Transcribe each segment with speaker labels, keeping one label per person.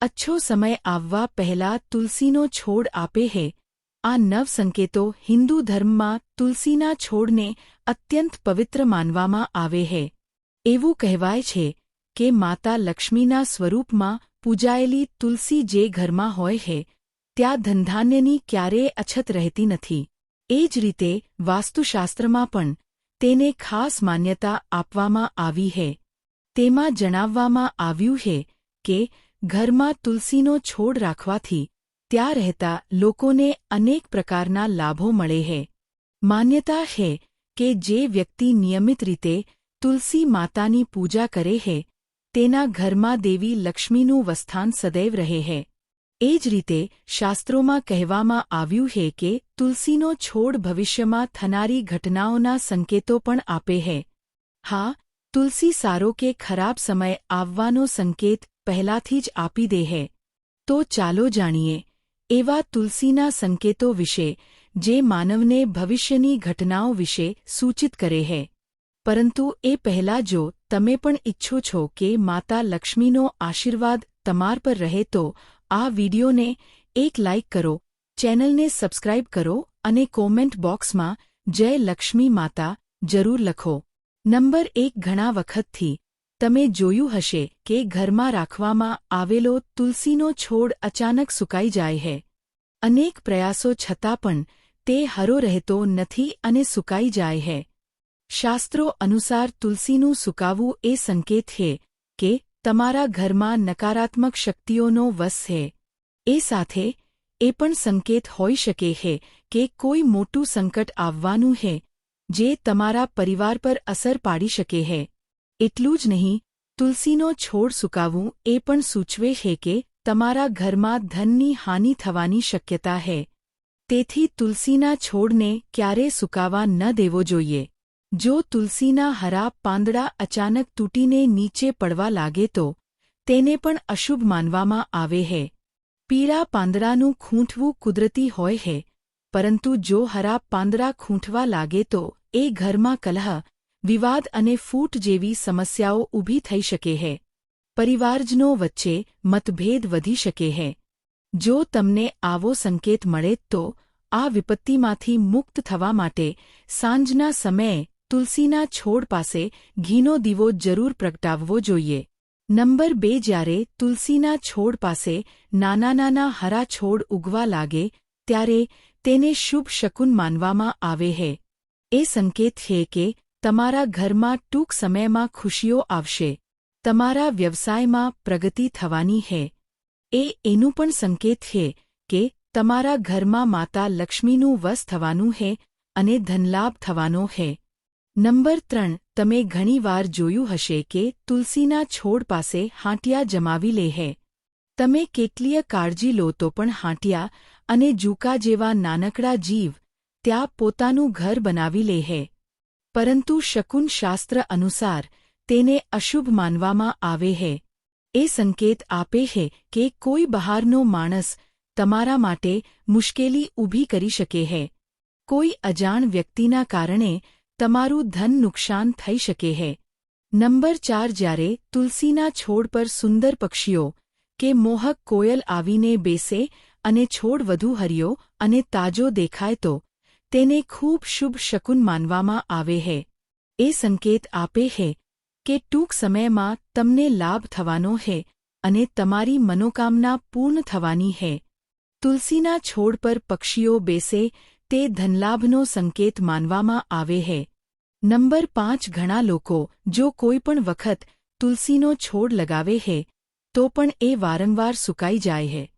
Speaker 1: અચ્છો સમય આવવા પહેલા તુલસીનો છોડ આપે હે. આ નવ સંકેતો હિન્દુ ધર્મમાં તુલસીના છોડને અત્યંત પવિત્ર માનવામાં આવે હે. એવું કહેવાય છે કે માતા લક્ષ્મીના સ્વરૂપમાં પૂજાયેલી તુલસી જે ઘરમાં હોય હે, ત્યાં ધનધાન્યની ક્યારેય અછત રહેતી નથી. એ જ રીતે વાસ્તુશાસ્ત્રમાં પણ તેને ખાસ માન્યતા આપવામાં આવી હે. તેમાં જણાવવામાં આવ્યું હે કે ઘરમાં તુલસીનો છોડ રાખવાથી ત્યાં રહેતા લોકોને અનેક પ્રકારના લાભો મળે હે. માન્યતા હે કે જે વ્યક્તિ નિયમિત રીતે તુલસી માતાની પૂજા કરે હે, તેના ઘરમાં દેવી લક્ષ્મીનું વસ્થાન સદૈવ રહે હે. એ જ રીતે શાસ્ત્રોમાં કહેવામાં આવ્યું હે કે તુલસીનો છોડ ભવિષ્યમાં થનારી ઘટનાઓના સંકેતો પણ આપે હે. હા, તુલસી સારો કે ખરાબ સમય આવવાનો સંકેત પહેલાથી જ આપી દે હે. તો ચાલો જાણીએ, એવા તુલસીના સંકેતો વિશે, જે માનવને ભવિષ્યની ઘટનાઓ વિશે સૂચિત કરે હે. પરંતુ એ પહેલા જો તમે પણ ઇચ્છો છો કે માતા લક્ષ્મીનો આશીર્વાદ તમાર પર રહે તો, આ વિડિયોને એક લાઇક કરો, ચેનલને સબસ્ક્રાઇબ કરો અને કોમેન્ટ બોક્સમાં જય લક્ષ્મી માતા જરૂર લખો. નંબર એક ઘણા વખતથી તમે જોયું હશે કે ઘરમાં રાખવામાં આવેલો તુલસીનો છોડ અચાનક સુકાઈ જાય છે અનેક પ્રયાસો છતાં પણ તે હરો રહેતો નથી અને સુકાઈ જાય છે શાસ્ત્રો અનુસાર તુલસીનું સુકાવવું એ સંકેત છે કે તમારા ઘરમાં નકારાત્મક શક્તિઓનો વસ છે એ સાથે એ પણ સંકેત હોઈ શકે છે કે કોઈ મોટું સંકટ આવવાનું છે જે તમારા પરિવાર પર અસર પાડી શકે છે એટલું જ નહીં, તુલસીનો છોડ સુકાવવું એ પણ સૂચવે છે કે તમારા ઘરમાં ધનની હાનિ થવાની શક્યતા છે. તેથી તુલસીના છોડને ક્યારે સુકાવા ન દેવો જોઈએ. જો તુલસીના હરા પાંદડા અચાનક તૂટીને નીચે પડવા લાગે તો તેને પણ અશુભ માનવામાં આવે છે. પીળા પાંદડાનું ખૂંઠવું કુદરતી હોય હે પરંતુ જો હરા પાંદડા ખૂંઠવા લાગે તો એ ઘરમાં કલહ વિવાદ અને ફૂટ જેવી સમસ્યાઓ ઊભી થઈ શકે છે પરિવારજનો વચ્ચે મતભેદ વધી શકે છે જો તમને આવો સંકેત મળે તો આ વિપત્તિમાંથી મુક્ત થવા માટે સાંજના સમયે તુલસીના છોડ પાસે ઘીનો દીવો જરૂર પ્રગટાવવો જોઈએ. નંબર બે, જ્યારે તુલસીના છોડ પાસે નાના નાના હરા છોડ ઉગવા લાગે, ત્યારે તેને શુભ શકુન માનવામાં આવે છે એ સંકેત છે કે તમારા ઘરમાં ટૂંક સમયમાં ખુશીઓ આવશે. તમારા વ્યવસાયમાં પ્રગતિ થવાની છે એ એનું પણ સંકેત છે કે તમારા ઘરમાં માતા લક્ષ્મીનું વસ થવાનું છે અને ધનલાભ થવાનો છે નંબર ત્રણ, તમે ઘણીવાર જોયું હશે કે તુલસીના છોડ પાસે હાંટિયા જમાવી લે હે. તમે કેટલીય કાળજી લો તો પણ હાંટિયા અને જૂકા જેવા નાનકડા જીવ ત્યાં પોતાનું ઘર બનાવી લે હે. પરંતુ શકુન શાસ્ત્ર અનુસાર તેને અશુભ માનવામાં આવે હે. એ સંકેત આપે છે કે કોઈ બહારનો માણસ તમારા માટે મુશ્કેલી ઊભી કરી શકે હે. કોઈ અજાણ વ્યક્તિના કારણે તમારું ધન નુકસાન થઈ શકે હે. નંબર ચાર, જ્યારે તુલસીના છોડ પર સુંદર પક્ષીઓ કે મોહક કોયલ આવીને બેસે અને છોડ વધુ હર્યો અને તાજો દેખાય તો તેને ખૂબ શુભ શકુન માનવામાં આવે હે. એ સંકેત આપે હે કે ટૂંક સમયમાં તમને લાભ થવાનો હે અને તમારી મનોકામના પૂર્ણ થવાની હે. તુલસીના છોડ પર પક્ષીઓ બેસે તે ધનલાભનો સંકેત માનવામાં આવે હે. નંબર પાંચ, ઘણા લોકો જો કોઈ પણ વખત તુલસીનો છોડ લગાવે હે, તો પણ એ વારંવાર સુકાઈ જાય હે.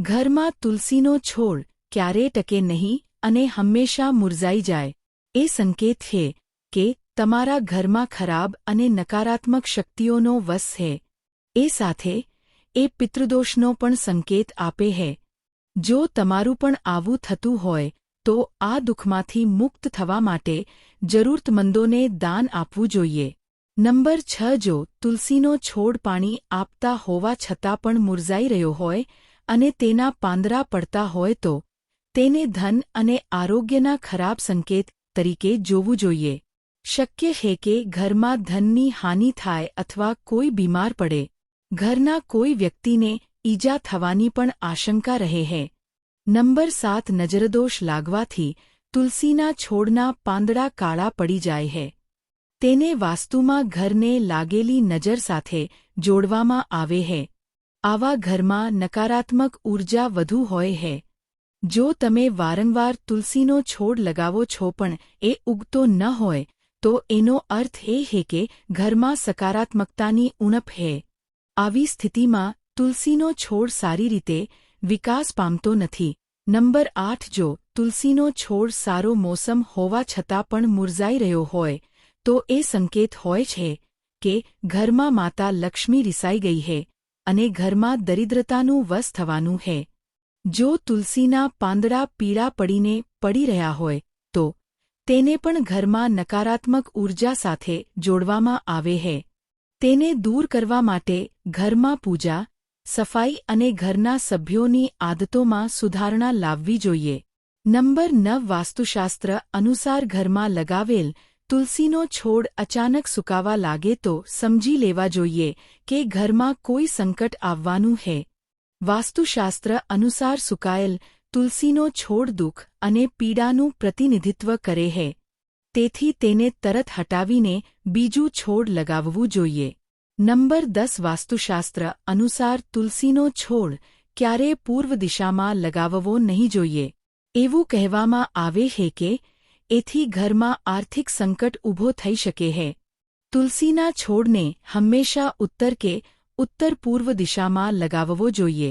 Speaker 1: ઘરમાં તુલસીનો છોડ ક્યારેય ટકે નહીં અને હંમેશા મુરઝાઈ જાય. એ સંકેત છે કે તમારા ઘરમાં ખરાબ અને નકારાત્મક શક્તિઓનો વસ છે એ સાથે એ પિતૃદોષનો પણ સંકેત આપે હે. જો તમારું પણ આવું થતું હોય, તો આ દુઃખમાંથી મુક્ત થવા માટે જરૂરતમંદોને દાન આપવું જોઈએ. નંબર છ, જો તુલસીનો છોડ પાણી આપતા હોવા છતાં પણ મુરઝાઈ રહ્યો હોય અને તેના પાંદરા પડતા હોય તો તેને ધન અને આરોગ્યના ખરાબ સંકેત તરીકે જોવું જોઈએ. શક્ય છે કે ઘરમાં ધનની હાનિ થાય અથવા કોઈ બીમાર પડે. ઘરના કોઈ વ્યક્તિને ઈજા થવાની પણ આશંકા રહે હે. નંબર સાત, નજરદોષ લાગવાથી તુલસીના છોડના પાંદડા કાળા પડી જાય હે. તેને વાસ્તુમાં ઘરને લાગેલી નજર સાથે જોડવામાં આવે હે. આવા ઘરમાં નકારાત્મક ઊર્જા વધુ હોય હે. જો તમે વારંવાર તુલસીનો છોડ લગાવો છો પણ એ ઉગતો ન હોય, તો એનો અર્થ એ હે કે ઘરમાં સકારાત્મકતાની ઉણપ હે. આવી સ્થિતિમાં તુલસીનો છોડ સારી રીતે વિકાસ પામતો નથી. નંબર આઠ, જો તુલસીનો છોડ સારો મોસમ હોવા છતાં પણ મુરઝાઈ રહ્યો હોય, તો એ સંકેત હોય છે કે ઘરમાં માતા લક્ષ્મી રિસાઈ ગઈ હે અને ઘરમાં દરિદ્રતાનું વસ થવાનું હે. જો તુલસીના પાંદડા પીળા પડીને પડી રહ્યા હોય, તો તેને પણ ઘરમાં નકારાત્મક ઊર્જા સાથે જોડવામાં આવે હે. તેને દૂર કરવા માટે ઘરમાં પૂજા, સફાઈ અને ઘરના સભ્યોની આદતોમાં સુધારણા લાવવી જોઈએ. નંબર નવ વાસ્તુશાસ્ત્ર અનુસાર ઘરમાં લગાવેલ તુલસીનો છોડ અચાનક સુકાવા લાગે તો સમજી લેવા જોઈએ કે ઘરમાં કોઈ સંકટ આવવાનું હે. વાસ્તુશાસ્ત્ર અનુસાર સુકાયેલ તુલસીનો છોડ દુઃખ અને પીડાનું પ્રતિનિધિત્વ કરે હે. તેથી તેને તરત હટાવીને બીજું છોડ લગાવવું જોઈએ. નંબર દસ વાસ્તુશાસ્ત્ર અનુસાર તુલસીનો છોડ ક્યારે પૂર્વ દિશામાં લગાવવો નહીં જોઈએ. એવું કહેવામાં આવે હે કે, એથી ઘરમાં આર્થિક સંકટ ઊભો થઈ શકે હે. તુલસીના છોડને હંમેશા ઉત્તર કે ઉત્તર પૂર્વ દિશામાં લગાવવો જોઈએ.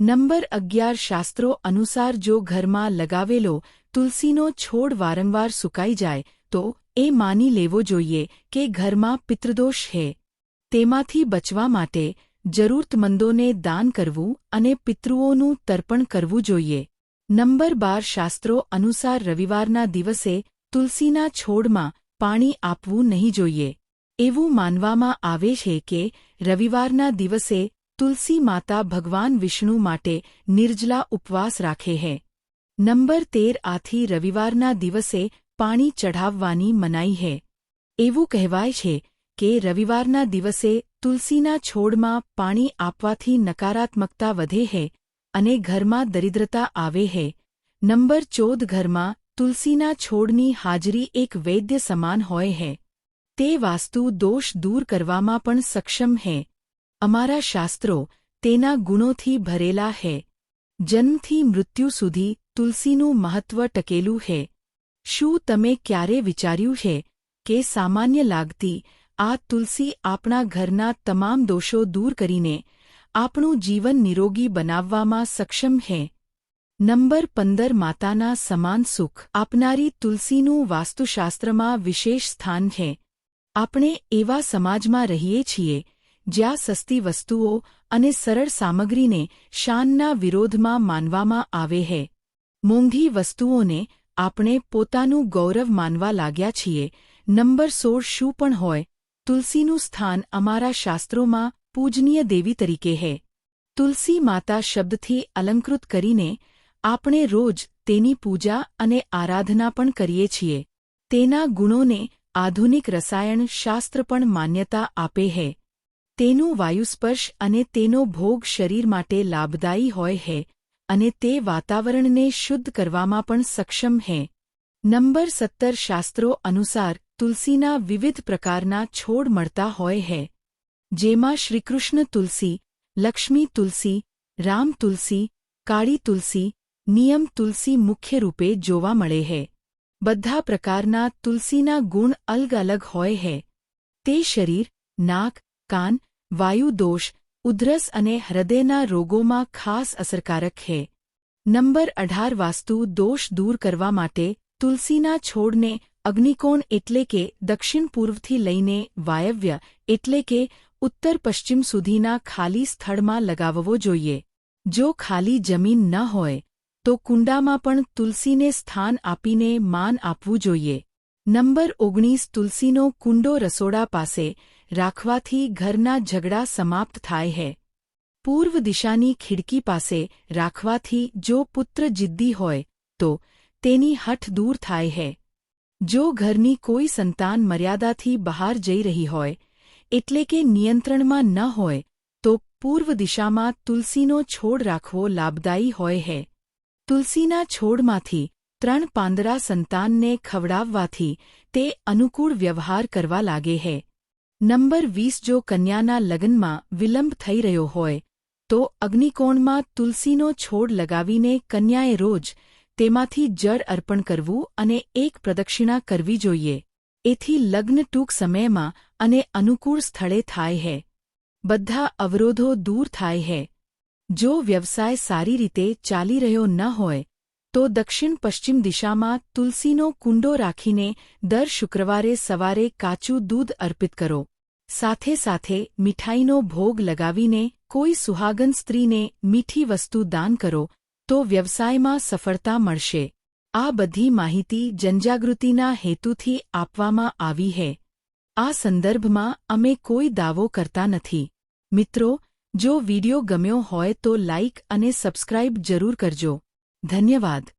Speaker 1: નંબર અગિયાર શાસ્ત્રો અનુસાર જો ઘરમાં લગાવેલો તુલસીનો છોડ વારંવાર સુકાઈ જાય, તો એ માની લેવો જોઈએ કે ઘરમાં પિતૃદોષ હે તેમાંથી બચવા માટે જરૂરતમંદોને દાન કરવું અને પિતૃઓનું તર્પણ કરવું જોઈએ. નંબર બાર શાસ્ત્રો અનુસાર રવિવારના દિવસે તુલસીના છોડમાં પાણી આપવું નહીં જોઈએ. એવું માનવામાં આવે છે કે રવિવારના દિવસે તુલસી માતા ભગવાન વિષ્ણુ માટે નિર્જલા ઉપવાસ રાખે હે. નંબર તેર આથી રવિવારના દિવસે પાણી ચઢાવવાની મનાઈ હે. એવું કહેવાય છે કે રવિવારના દિવસે તુલસીના છોડમાં પાણી આપવાથી નકારાત્મકતા વધે હે અને ઘરમાં દરિદ્રતા આવે હે. નંબર ચૌદ ઘરમાં તુલસીના છોડની હાજરી એક વૈદ્ય સમાન હોય હે. તે વાસ્તુ દોષ દૂર કરવામાં પણ સક્ષમ હે. અમારા શાસ્ત્રો તેના ગુણોથી ભરેલા હે. જન્મથી મૃત્યુ સુધી તુલસીનું મહત્વ ટકેલું હે. શું તમે ક્યારે વિચાર્યું છે કે સામાન્ય લાગતી આ તુલસી આપણા ઘરના તમામ દોષો દૂર કરીને આપણું જીવન નિરોગી બનાવવામાં સક્ષમ હે? નંબર પંદર માતાના સમાન સુખ આપનારી તુલસીનું વાસ્તુશાસ્ત્રમાં વિશેષ સ્થાન છે આપણે એવા સમાજમાં રહીએ છીએ, જ્યાં સસ્તી વસ્તુઓ અને સરળ સામગ્રીને શાનના વિરોધમાં માનવામાં આવે હે. મોંઘી વસ્તુઓને આપણે પોતાનું ગૌરવ માનવા લાગ્યા છીએ. નંબર સોળ શું પણ હોય, તુલસીનું સ્થાન અમારા શાસ્ત્રોમાં પૂજનીય દેવી તરીકે હે. તુલસી માતા શબ્દથી અલંકૃત કરીને આપણે રોજ તેની પૂજા અને આરાધના પણ કરીએ છીએ. તેના ગુણોને આધુનિક રસાયણ શાસ્ત્ર પણ માન્યતા આપે હે. તેનું વાયુસ્પર્શ અને તેનો ભોગ શરીર માટે લાભદાયી હોય હે અને તે વાતાવરણને શુદ્ધ કરવામાં પણ સક્ષમ હે. નંબર સત્તર શાસ્ત્રો અનુસાર તુલસીના વિવિધ પ્રકારના છોડ મળતા હોય હે. જેમાં શ્રીકૃષ્ણ તુલસી, લક્ષ્મી તુલસી, રામ તુલસી, કાળી તુલસી, નિયમ તુલસી મુખ્ય રૂપે જોવા મળે હે. બધા પ્રકારના તુલસીના ગુણ અલગ અલગ હોય હે. તે શરીર, નાક, કાન વાયુદોષ ઉધરસ અને હૃદયના રોગોમાં ખાસ અસરકારક હે. નંબર અઢાર વાસ્તુ દોષ દૂર કરવા માટે તુલસીના છોડને અગ્નિકોણ એટલે કે દક્ષિણ પૂર્વથી લઈને વાયવ્ય એટલે કે ઉત્તર પશ્ચિમ સુધીના ખાલી સ્થળમાં લગાવવો જોઈએ. જો ખાલી જમીન ન હોય તો કુંડામાં પણ તુલસીને સ્થાન આપીને માન આપવું જોઈએ. નંબર ઓગણીસ, તુલસીનો કુંડો રસોડા પાસે રાખવાથી ઘરના ઝઘડા સમાપ્ત થાય હે. પૂર્વ દિશાની ખિડકી પાસે રાખવાથી જો પુત્ર જિદ્દી હોય, તો તેની હઠ દૂર થાય હે. જો ઘરની કોઈ સંતાન મર્યાદાથી બહાર જઈ રહી હોય, એટલે કે નિયંત્રણમાં ન હોય, તો પૂર્વ દિશામાં તુલસીનો છોડ રાખવો લાભદાયી હોય છે તુલસીના છોડમાંથી ત્રણ પાંદડા સંતાનને ખવડાવવાથી તે અનુકૂળ વ્યવહાર કરવા લાગે છે નંબર વીસ, જો કન્યાના લગ્નમાં વિલંબ થઈ રહ્યો હોય, તો અગ્નિકોણમાં તુલસીનો છોડ લગાવીને કન્યાએ રોજ તેમાંથી જળ અર્પણ કરવું અને એક પ્રદક્ષિણા કરવી જોઈએ. એથી લગ્ન ટૂંક સમયમાં અને અનુકૂળ સ્થળે થાય છે બધા અવરોધો દૂર થાય છે જો વ્યવસાય સારી રીતે ચાલી રહ્યો ન હોય, તો દક્ષિણ પશ્ચિમ દિશામાં તુલસીનો કુંડો રાખીને દર શુક્રવારે સવારે કાચું દૂધ અર્પિત કરો. સાથે સાથે મીઠાઈનો ભોગ લગાવીને કોઈ સુહાગન સ્ત્રીને મીઠી વસ્તુ દાન કરો, તો વ્યવસાયમાં સફળતા મળશે. આ બધી માહિતી જનજાગૃતિના હેતુથી આપવામાં આવી છે. આ સંદર્ભમાં અમે કોઈ દાવો કરતા નથી. મિત્રો જો વિડિયો ગમ્યો હોય તો લાઇક અને સબસ્ક્રાઇબ જરૂર કરજો. ધન્યવાદ.